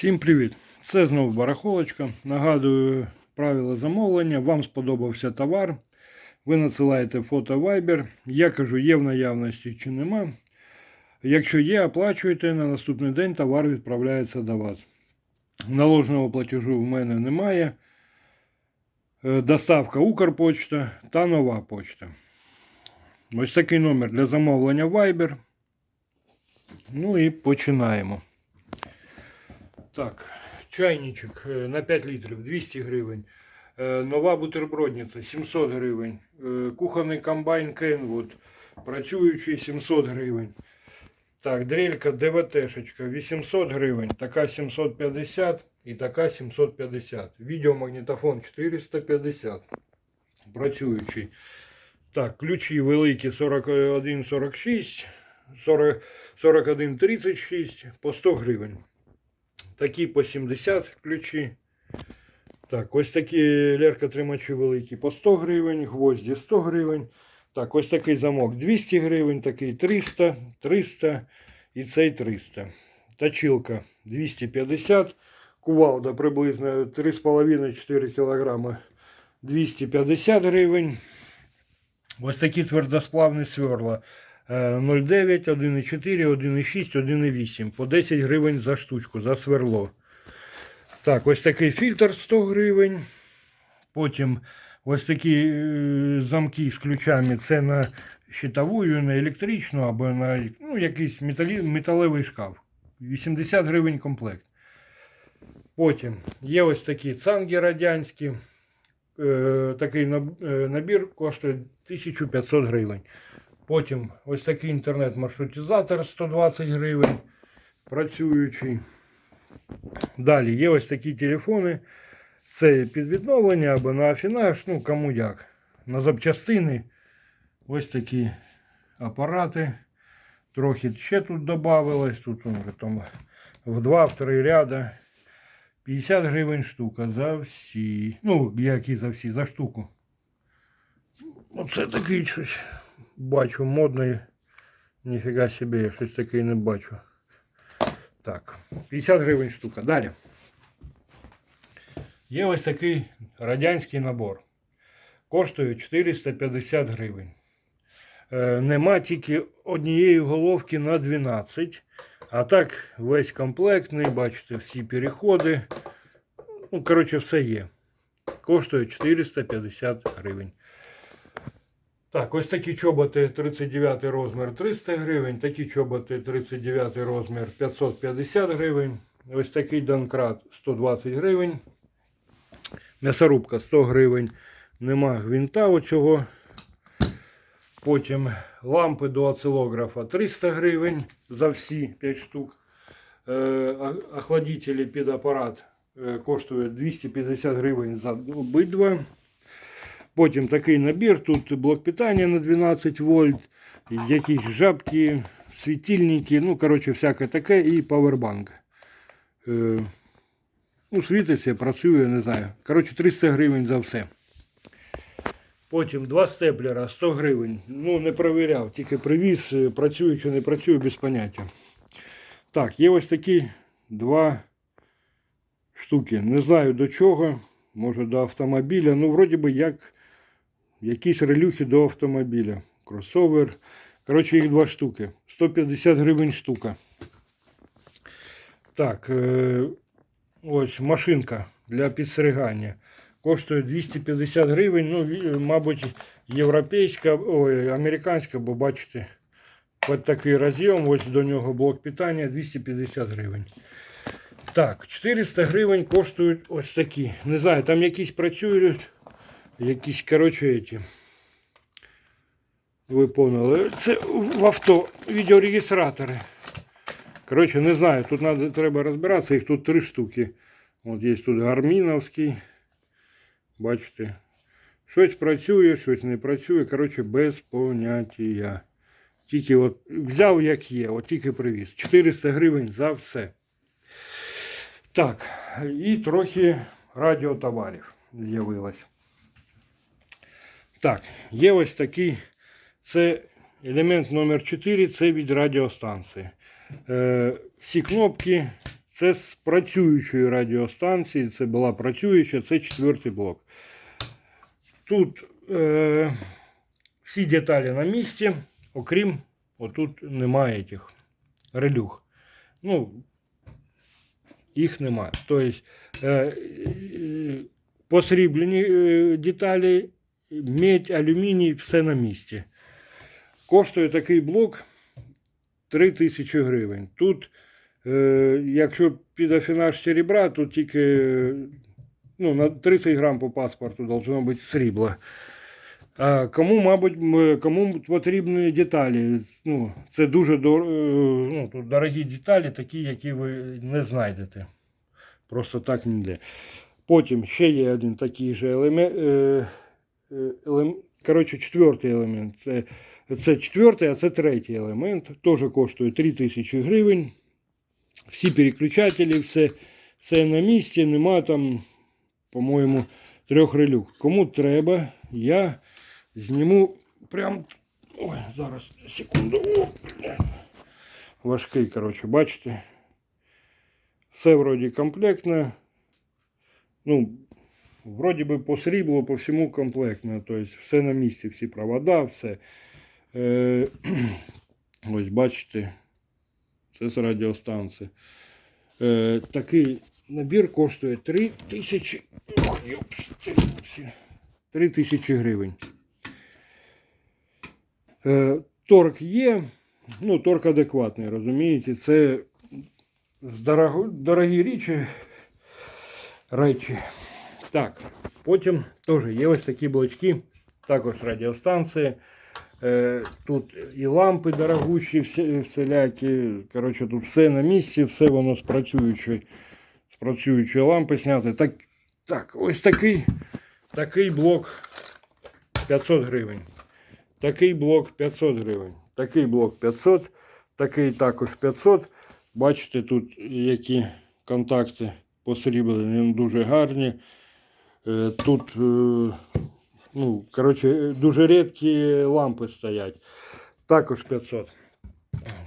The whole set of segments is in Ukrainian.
Всім привіт! Це знову барахолочка. Нагадую правила замовлення. Вам сподобався товар. Ви надсилаєте фото Viber. Я кажу, є в наявності чи нема. Якщо є, оплачуєте. На наступний день товар відправляється до вас. Наложеного платежу в мене немає. Е, Доставка Укрпочта та нова почта. Ось такий номер для замовлення Viber. Ну і починаємо. Так, чайничок е, на 5 літрів 200 гривень. Е, Нова бутербродниця 700 гривень. Е, Кухонний комбайн Kenwood працюючий 700 гривень. Так, дрелька ДВТ-шечка 800 гривень, така 750 і така 750. Відеомагнітофон 450. Працюючий. Так, ключі великі 41,46, 40, 41,36 по 100 гривень. Такі по 70 ключі. Так, ось такі леркотримачі великі по 100 гривень, гвозді 100 гривень. Так, ось такий замок 200 гривень, такий 300, 300 і цей 300. Точилка 250. Кувалда приблизно 3,5-4 кг 250 гривень. Ось такі твердосплавні сверла. Е, 0,9, 1,4, 1,6, 1,8. По 10 гривень за штучку, за сверло. Так, ось такий фільтр 100 гривень. Потім ось такі е, замки з ключами. Це на щитову, на електричну або на ну, якийсь металі, металевий шкаф. 80 гривень комплект. Потім є ось такі цанги радянські. Е, такий е, набір коштує 1500 гривень. Потім ось такий інтернет-маршрутизатор 120 гривень. Працюючий. Далі є ось такі телефони. Це під відновлення або на афінаж, ну кому як. На запчастини. Ось такі апарати. Трохи ще тут додавалось. Тут вже там в два, в три ряда. 50 гривень штука за всі. Ну, які за всі, за штуку. Оце такий щось. Бачу модний. Ніфіга собі, я щось таке не бачу. Так, 50 гривень штука. Далі. Є ось такий радянський набор. Коштує 450 гривень. Е, нема тільки однієї головки на 12. А так, весь комплектний, бачите, всі переходи. Ну, коротше, все є. Коштує 450 гривень. Так, ось такі чоботи 39 розмір 300 гривень, такі чоботи 39 розмір 550 гривень. Ось такий донкрат 120 гривень. М'ясорубка 100 гривень. Нема гвинта оцього. Потім лампи до осцилографа 300 гривень за всі 5 штук. Е, Охладителі під апарат е, коштує 250 гривень за обидва. Потім такий набір, тут блок питання на 12 вольт, якісь жабки, світильники, ну, коротше, всяке таке і павербанк. Е, ну, світиться, працює, не знаю. Коротше, 300 гривень за все. Потім два степлера 100 гривень. Ну, не перевіряв, тільки привіз, е, працює чи не працює без поняття. Так, є ось такі два штуки. Не знаю до чого. Може до автомобіля. Ну, вроді би, як якісь релюхи до автомобіля. Кросовер. Коротше, їх два штуки. 150 гривень штука. Так, е, ось машинка для підстригання. Коштує 250 гривень. Ну, мабуть, європейська, ой, американська, бо бачите, під такий роз'єм, ось до нього блок питання 250 гривень. Так, 400 гривень коштують ось такі. Не знаю, там якісь працюють, якісь, коротше, эти. Ви поняли. Це в авто відеорегістратори. Коротше, не знаю, тут надо, треба розбиратися, їх тут три штуки. От є тут гарміновський. Бачите. Щось працює, щось не працює. Коротше, без поняття. Тільки от взяв як є, от тільки привіз. 400 гривень за все. Так, і трохи радіотоварів з'явилось. Так, є ось такий. Це елемент номер 4 це від радіостанції. Е, всі кнопки Це з працюючої радіостанції, це була працююча, це четвертий блок. Тут е, всі деталі на місці, окрім отут немає тих релюх. Ну, їх немає. Тобто е, е, посріблені е, деталі, медь, алюміній, все на місці. Коштує такий блок 3 тисячі гривень. Тут, е, якщо під афінаж серебра, то тільки е, ну, на 30 грам по паспорту должно бути срібло. А кому, мабуть, кому потрібні деталі. Ну, це дуже дор... е, ну, тут дорогі деталі, такі, які ви не знайдете. Просто так ніде. Потім ще є один такий же елемент. Е, е. Коротше, четвертий елемент. Це, це четвертий, а це третій елемент. Теж коштує 3 тисячі гривень. Всі переключателі, все, все на місці, нема там, по-моєму, трьох релюк. Кому треба, я зніму прям. Ой, зараз, секунду. О. Важкий, коротше, бачите. Все вроді комплектно. Ну, вроді би по сріблу, по всьому комплектно. Тобто все на місці, всі провода, все. Е, ось бачите, це з радіостанції. Е, такий набір коштує 3 тисячі. Ох, йопсті. 3 тисячі гривень. Е, торг є. Ну, торг адекватний, розумієте? Це дорогі речі. речі. Так, потім теж є ось такі блочки, також радіостанції. Е, тут і лампи дорогущі, всі, всілякі. Коротше, тут все на місці, все воно з працюючої, лампи зняти. Так, так, ось такий, такий блок 500 гривень. Такий блок 500 гривень. Такий блок 500, такий також 500. Бачите, тут які контакти посріблені, дуже гарні. Е, Тут, е, ну, коротше, дуже рідкі лампи стоять. Також 500.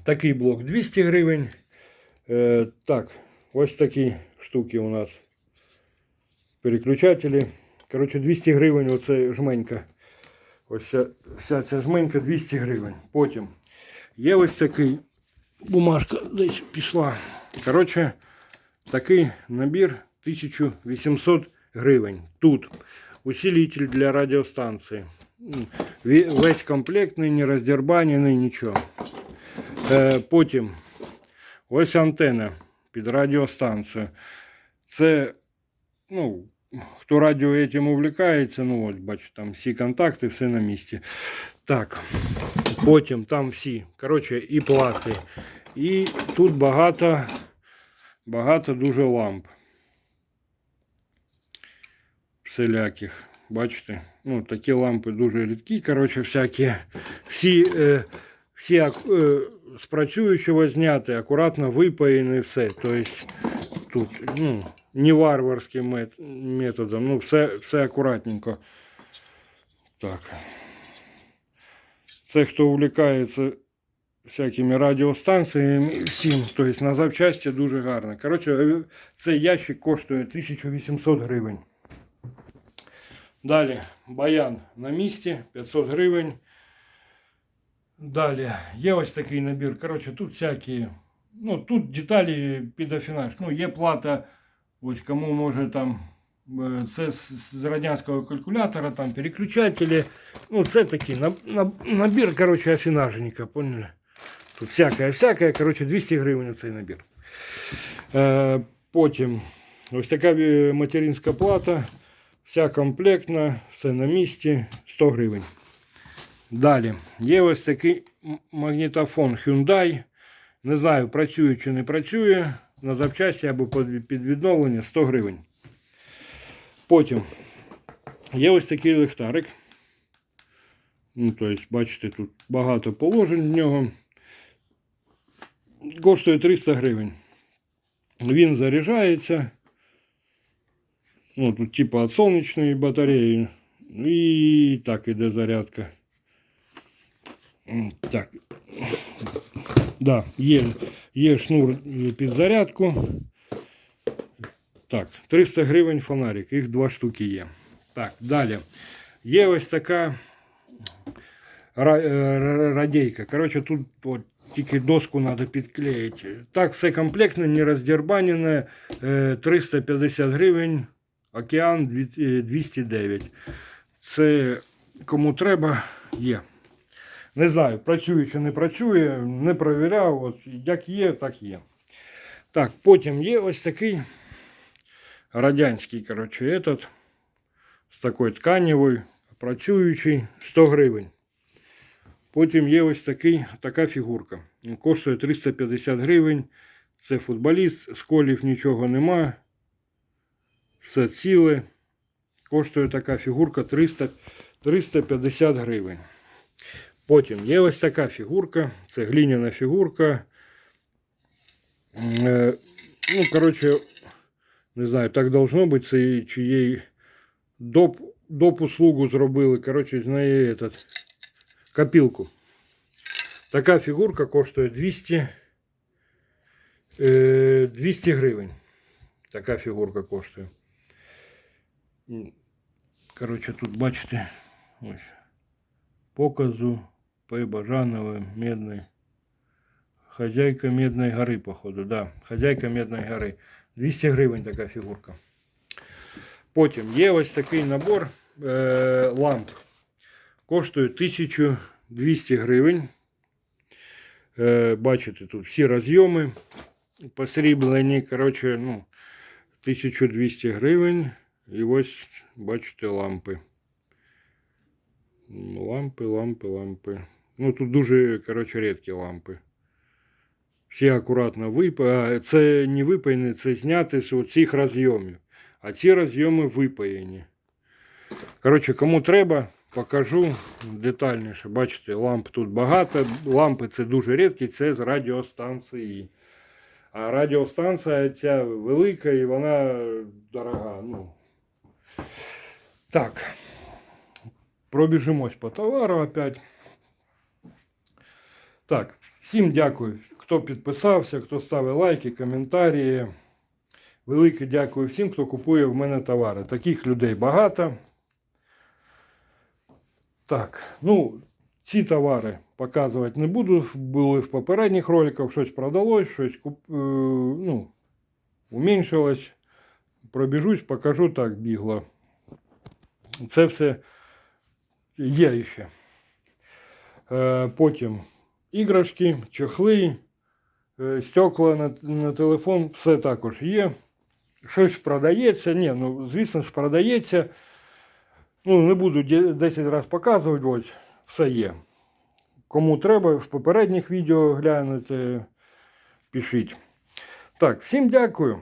Такий блок 200 гривень. Е, Так, ось такі штуки у нас. Переключателі. Коротше, 200 гривень оце жменька. Ось вся, вся ця жменька 200 гривень. Потім є ось такий бумажка десь пішла. Коротше, такий набір 1800 гривень. Тут усилитель для радіостанції. Весь комплектний, не роздербанений, нічого. Е, потім ось антенна під радіостанцію. Це, ну, хто радіо этим увлікається, ну ось, бачу, там всі контакти, все на місці. Так, потім там всі, коротше, і плати. І тут багато, багато дуже ламп. Всіляких. Бачите? Ну, такі лампи дуже рідкі, коротше, всякі. Всі, е, всі ак- е, з працюючого зняти, акуратно випаяні все. Тобто тут ну, не варварським мет- методом, ну все, все акуратненько. Так. Це хто увлікається всякими радіостанціями і всім, тобто на запчасті дуже гарно. Коротше, е, цей ящик коштує 1800 гривень. Далі баян на місці 500 гривень. Далі є ось такий набір. Коротше, тут всякі. Ну, тут деталі під афінаж. Ну, є плата, ось кому може там. е, Це з, з радянського калькулятора, там переключателі. Ну, це такий на, на, набір, коротше, афінажника, поняли? Тут всяке, всяке, коротше, 200 гривень цей набір. Е, потім ось така е, материнська плата. Вся комплектна, все на місці, 100 гривень. Далі, є ось такий магнітофон Hyundai. Не знаю, працює чи не працює. На запчасті або під відновлення 100 гривень. Потім є ось такий ліхтарик. Ну, тобто, бачите, тут багато положень в нього. Коштує 300 гривень. Він заряджається. Ну, тут типа от сонячної батареї. І так іде зарядка. М, Так. Да, є, є шнур е, під зарядку. Так, 300 гривень фонарик, їх два штуки є. Так, далі. Є ось така ра- е, ра- радійка. Коротше, тут от, тільки доску треба підклеїти. Так, все комплектно, не роздербанене. Е, 350 гривень, Океан е, 209. Це кому треба, є. Не знаю, працює чи не працює, не провіряв. От, як є, так є. Так, потім є ось такий радянський, коротше, этот, з такою тканевою, працюючий 100 гривень. Потім є ось такий, така фігурка. Коштує 350 гривень. Це футболіст, сколів нічого нема. Все ціле. Коштує така фігурка 300, 350 гривень. Потім є ось така фігурка. Це глиняна фігурка. Е, Ну, коротше, не знаю, так должно бути. Це чи їй доп, доп услугу зробили. Коротше, з неї этот, копілку. Така фігурка коштує 200, е, 200 гривень. Така фігурка коштує. М, Коротше, тут бачите, ось. Показу П. Бажанова, Медний. Хозяйка Медної гори, походу, да. Хозяйка Медної гори. 200 гривень така фігурка. Потім є ось такий набор е, ламп. Коштує 1200 гривень. Е, бачите, тут всі розйоми посріблені. Коротше, ну, 1200 гривень. І ось бачите лампи. Лампи, лампи, лампи. Ну тут дуже, коротше, рідкі лампи. Всі акуратно випаяні. Це не випаяні, це зняти з цих розйомів. А ці розйоми випаяні. Коротше, кому треба, покажу детальніше. Бачите, ламп тут багато. Лампи це дуже рідкі, це з радіостанції. А радіостанція ця велика і вона дорога. Ну. Так. Пробіжимось по товару опять. Так, всім дякую, хто підписався, хто ставив лайки, коментарі. Велике дякую всім, хто купує в мене товари. Таких людей багато. Так, ну, ці товари показувати не буду. Були в попередніх роликах, щось продалось, щось куп... е, ну, уміншилось. Пробіжусь, покажу так бігло. Це все є ще. Е, Потім іграшки, чохли, е, стекла на, на телефон, все також є. Щось продається. Ні, ну, звісно ж, продається. Ну, не буду 10 разів показувати, ось, все є. Кому треба, в попередніх відео глянути, пишіть. Так, всім дякую.